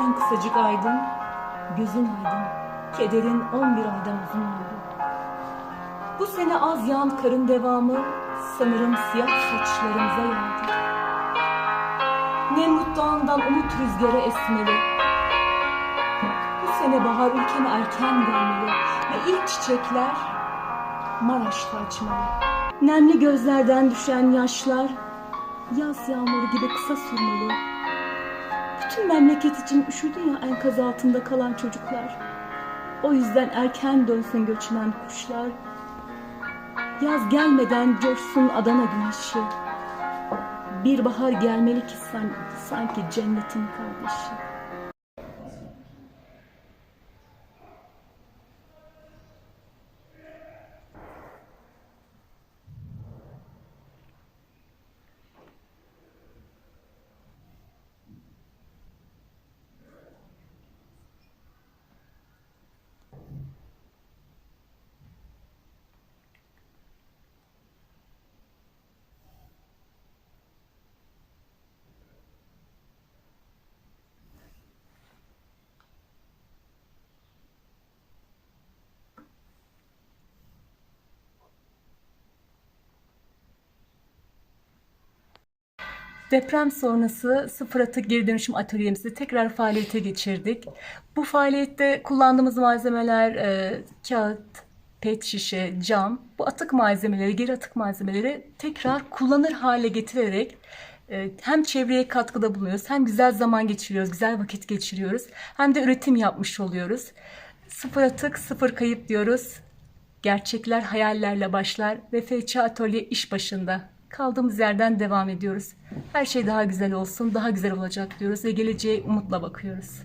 En kısacık aydın, gözün aydın, kederin on bir aydan uzun oldu. Bu sene az yağan karın devamı sanırım siyah saçlarımıza yağdı. Nemrut Dağı'ndan umut rüzgarı esmeli. Bu sene bahar ülkeme erken gelmeli ve ilk çiçekler Maraş'ta açmalı. Nemli gözlerden düşen yaşlar yaz yağmuru gibi kısa sürmeli. Bütün memleket için üşüdü ya enkaz altında kalan çocuklar. O yüzden erken dönsün göçmen kuşlar. Yaz gelmeden coşsun Adana güneşi. Bir bahar gelmeli ki sen, sanki cennetin kardeşi. Deprem sonrası sıfır atık geri dönüşüm atölyemizi tekrar faaliyete geçirdik. Bu faaliyette kullandığımız malzemeler e, kağıt, pet şişe, cam. Bu atık malzemeleri, geri atık malzemeleri tekrar kullanır hale getirerek e, hem çevreye katkıda bulunuyoruz, hem güzel zaman geçiriyoruz, güzel vakit geçiriyoruz, hem de üretim yapmış oluyoruz. Sıfır atık, sıfır kayıp diyoruz. Gerçekler hayallerle başlar ve FC Atölye iş başında. Kaldığımız yerden devam ediyoruz. Her şey daha güzel olsun, daha güzel olacak diyoruz ve geleceğe umutla bakıyoruz.